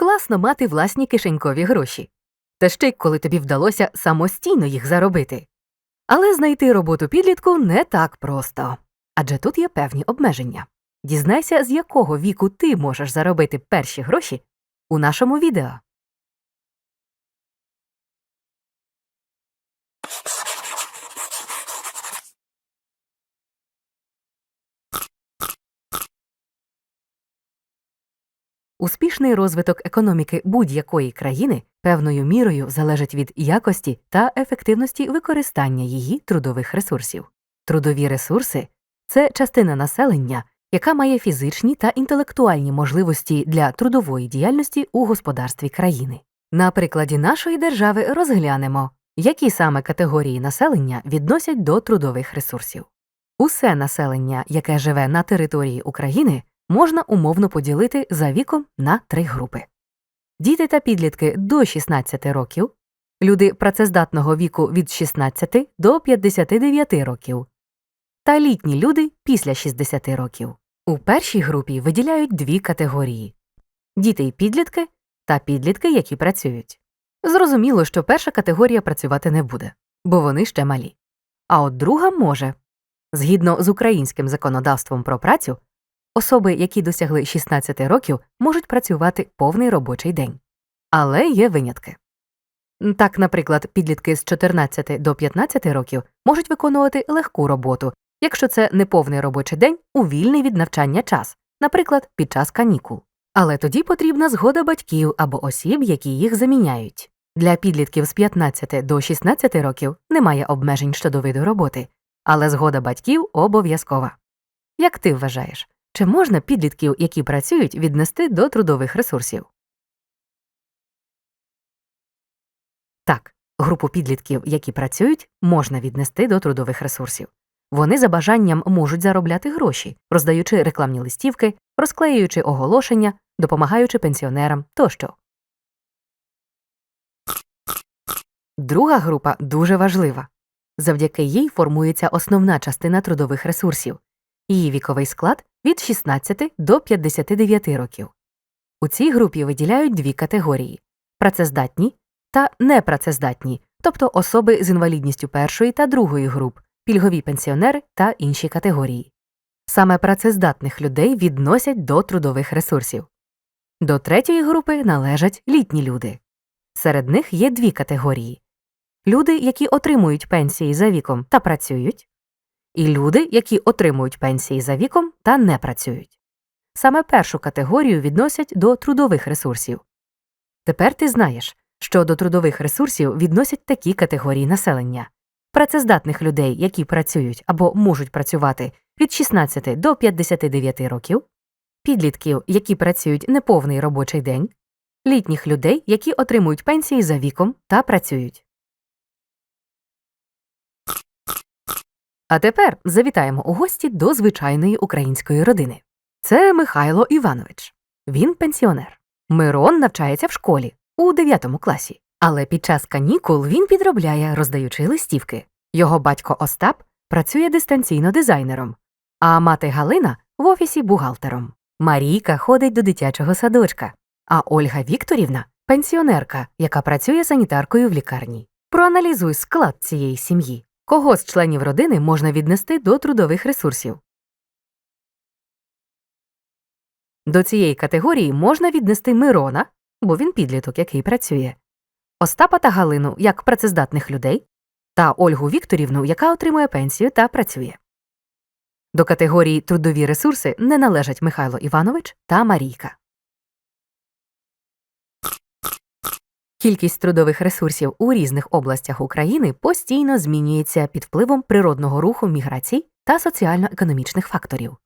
Класно мати власні кишенькові гроші. Та ще й коли тобі вдалося самостійно їх заробити. Але знайти роботу підлітку не так просто. Адже тут є певні обмеження. Дізнайся, з якого віку ти можеш заробити перші гроші у нашому відео. Успішний розвиток економіки будь-якої країни певною мірою залежить від якості та ефективності використання її трудових ресурсів. Трудові ресурси це частина населення, яка має фізичні та інтелектуальні можливості для трудової діяльності у господарстві країни. На прикладі нашої держави розглянемо, які саме категорії населення відносять до трудових ресурсів. Усе населення, яке живе на території України, можна умовно поділити за віком на три групи. Діти та підлітки до 16 років, люди працездатного віку від 16 до 59 років, та літні люди після 60 років. У першій групі виділяють дві категорії діти і підлітки та підлітки, які працюють. Зрозуміло, що перша категорія працювати не буде, бо вони ще малі. А от друга може. Згідно з українським законодавством про працю, особи, які досягли 16 років, можуть працювати повний робочий день. Але є винятки. Так, наприклад, підлітки з 14 до 15 років можуть виконувати легку роботу, якщо це не повний робочий день у вільний від навчання час, наприклад, під час канікул. Але тоді потрібна згода батьків або осіб, які їх заміняють. Для підлітків з 15 до 16 років немає обмежень щодо виду роботи, але згода батьків обов'язкова. Як ти вважаєш, чи можна підлітків, які працюють, віднести до трудових ресурсів? Так, групу підлітків, які працюють, можна віднести до трудових ресурсів. Вони за бажанням можуть заробляти гроші, роздаючи рекламні листівки, розклеюючи оголошення, допомагаючи пенсіонерам тощо. Друга група дуже важлива. Завдяки їй формується основна частина трудових ресурсів. Її віковий склад від 16 до 59 років. У цій групі виділяють дві категорії працездатні та непрацездатні, тобто особи з інвалідністю першої та другої груп, пільгові пенсіонери та інші категорії. Саме працездатних людей відносять до трудових ресурсів. До третьої групи належать літні люди. Серед них є дві категорії люди, які отримують пенсії за віком та працюють, і люди, які отримують пенсії за віком та не працюють. Саме першу категорію відносять до трудових ресурсів. Тепер ти знаєш, що до трудових ресурсів відносять такі категорії населення працездатних людей, які працюють або можуть працювати від 16 до 59 років, підлітків, які працюють неповний робочий день, літніх людей, які отримують пенсії за віком та працюють. А тепер завітаємо у гості до звичайної української родини. Це Михайло Іванович. Він пенсіонер. Мирон навчається в школі у 9 класі. Але під час канікул він підробляє, роздаючи листівки. Його батько Остап працює дистанційно дизайнером, а мати Галина в офісі бухгалтером. Марійка ходить до дитячого садочка, а Ольга Вікторівна пенсіонерка, яка працює санітаркою в лікарні. Проаналізуй склад цієї сім'ї. Кого з членів родини можна віднести до трудових ресурсів? До цієї категорії можна віднести Мирона, бо він підліток, який працює, Остапа та Галину як працездатних людей та Ольгу Вікторівну, яка отримує пенсію та працює. До категорії трудові ресурси не належать Михайло Іванович та Марійка. Кількість трудових ресурсів у різних областях України постійно змінюється під впливом природного руху міграцій та соціально-економічних факторів.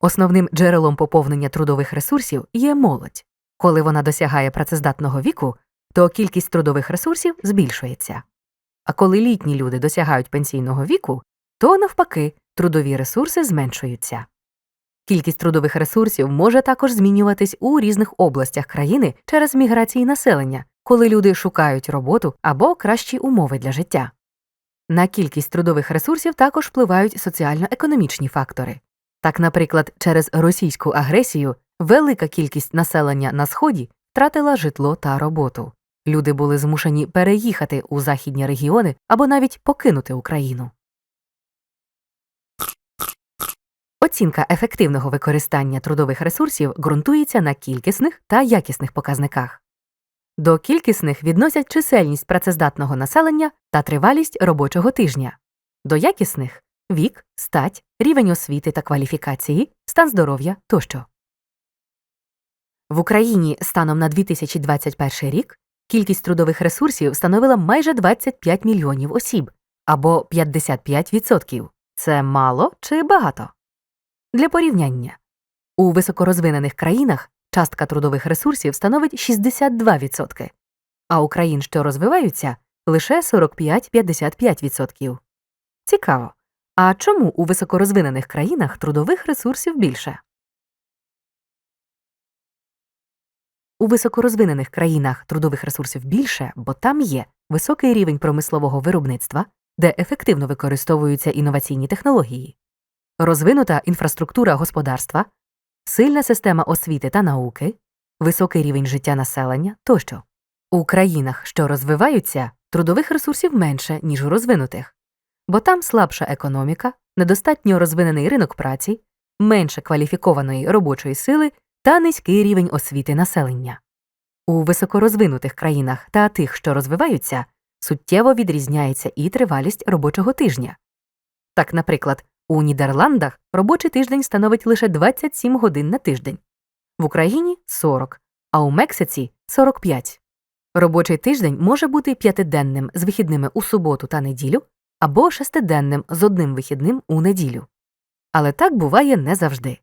Основним джерелом поповнення трудових ресурсів є молодь. Коли вона досягає працездатного віку, то кількість трудових ресурсів збільшується. А коли літні люди досягають пенсійного віку, то навпаки трудові ресурси зменшуються. Кількість трудових ресурсів може також змінюватись у різних областях країни через міграції населення, коли люди шукають роботу або кращі умови для життя. На кількість трудових ресурсів також впливають соціально-економічні фактори. Так, наприклад, через російську агресію велика кількість населення на сході втратила житло та роботу. Люди були змушені переїхати у західні регіони або навіть покинути Україну. Оцінка ефективного використання трудових ресурсів ґрунтується на кількісних та якісних показниках. До кількісних відносять чисельність працездатного населення та тривалість робочого тижня. До якісних вік, стать, рівень освіти та кваліфікації, стан здоров'я тощо. В Україні станом на 2021 рік кількість трудових ресурсів становила майже 25 мільйонів осіб або 55%. Це мало чи багато? Для порівняння у високорозвинених країнах частка трудових ресурсів становить 62%, а у країн, що розвиваються, лише 45-55%. Цікаво. А чому у високорозвинених країнах трудових ресурсів більше? У високорозвинених країнах трудових ресурсів більше, бо там є високий рівень промислового виробництва, де ефективно використовуються інноваційні технології, розвинута інфраструктура господарства, сильна система освіти та науки, високий рівень життя населення тощо. У країнах, що розвиваються, трудових ресурсів менше, ніж у розвинутих, бо там слабша економіка, недостатньо розвинений ринок праці, менше кваліфікованої робочої сили та низький рівень освіти населення. У високорозвинутих країнах та тих, що розвиваються, суттєво відрізняється і тривалість робочого тижня. Так, наприклад, у Нідерландах робочий тиждень становить лише 27 годин на тиждень, в Україні 40, а у Мексиці 45. Робочий тиждень може бути п'ятиденним з вихідними у суботу та неділю або шестиденним з одним вихідним у неділю. Але так буває не завжди.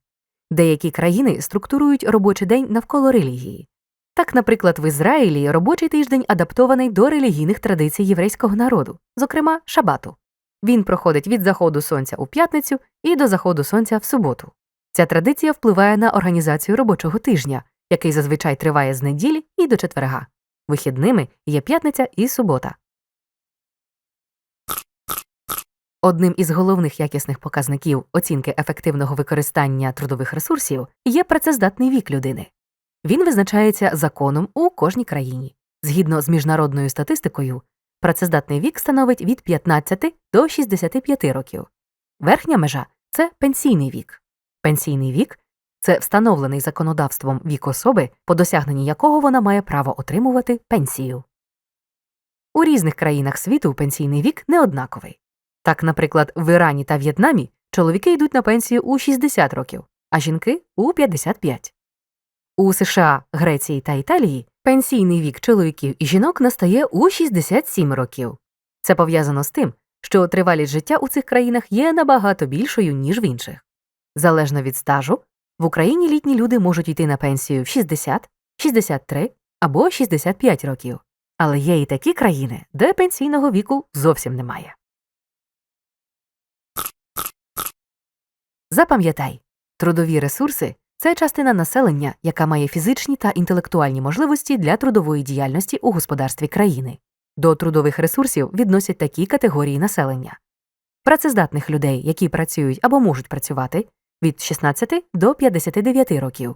Деякі країни структурують робочий день навколо релігії. Так, наприклад, в Ізраїлі робочий тиждень адаптований до релігійних традицій єврейського народу, зокрема шабату. Він проходить від заходу сонця у п'ятницю і до заходу сонця в суботу. Ця традиція впливає на організацію робочого тижня, який зазвичай триває з неділі і до четверга. Вихідними є п'ятниця і субота. Одним із головних якісних показників оцінки ефективного використання трудових ресурсів є працездатний вік людини. Він визначається законом у кожній країні. Згідно з міжнародною статистикою, працездатний вік становить від 15 до 65 років. Верхня межа це пенсійний вік. Пенсійний вік це встановлений законодавством вік особи, по досягненні якого вона має право отримувати пенсію. У різних країнах світу пенсійний вік не однаковий. Так, наприклад, в Ірані та В'єтнамі чоловіки йдуть на пенсію у 60 років, а жінки у 55. У США, Греції та Італії пенсійний вік чоловіків і жінок настає у 67 років. Це пов'язано з тим, що тривалість життя у цих країнах є набагато більшою, ніж в інших. Залежно від стажу, в Україні літні люди можуть йти на пенсію в 60, 63 або 65 років. Але є і такі країни, де пенсійного віку зовсім немає. Запам'ятай, трудові ресурси це частина населення, яка має фізичні та інтелектуальні можливості для трудової діяльності у господарстві країни. До трудових ресурсів відносять такі категорії населення працездатних людей, які працюють або можуть працювати від 16 до 59 років,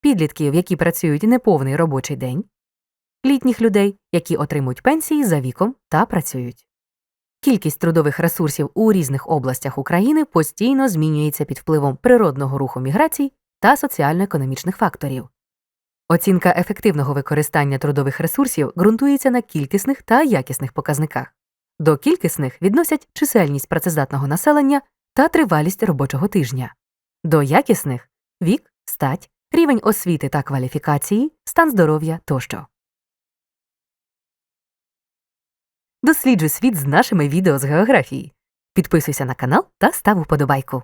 підлітків, які працюють неповний робочий день, літніх людей, які отримують пенсії за віком та працюють. Кількість трудових ресурсів у різних областях України постійно змінюється під впливом природного руху міграцій та соціально-економічних факторів. Оцінка ефективного використання трудових ресурсів ґрунтується на кількісних та якісних показниках. До кількісних відносять чисельність працездатного населення та тривалість робочого тижня, до якісних вік, стать, рівень освіти та кваліфікації, стан здоров'я тощо. Досліджуй світ з нашими відео з географії. Підписуйся на канал та став уподобайку.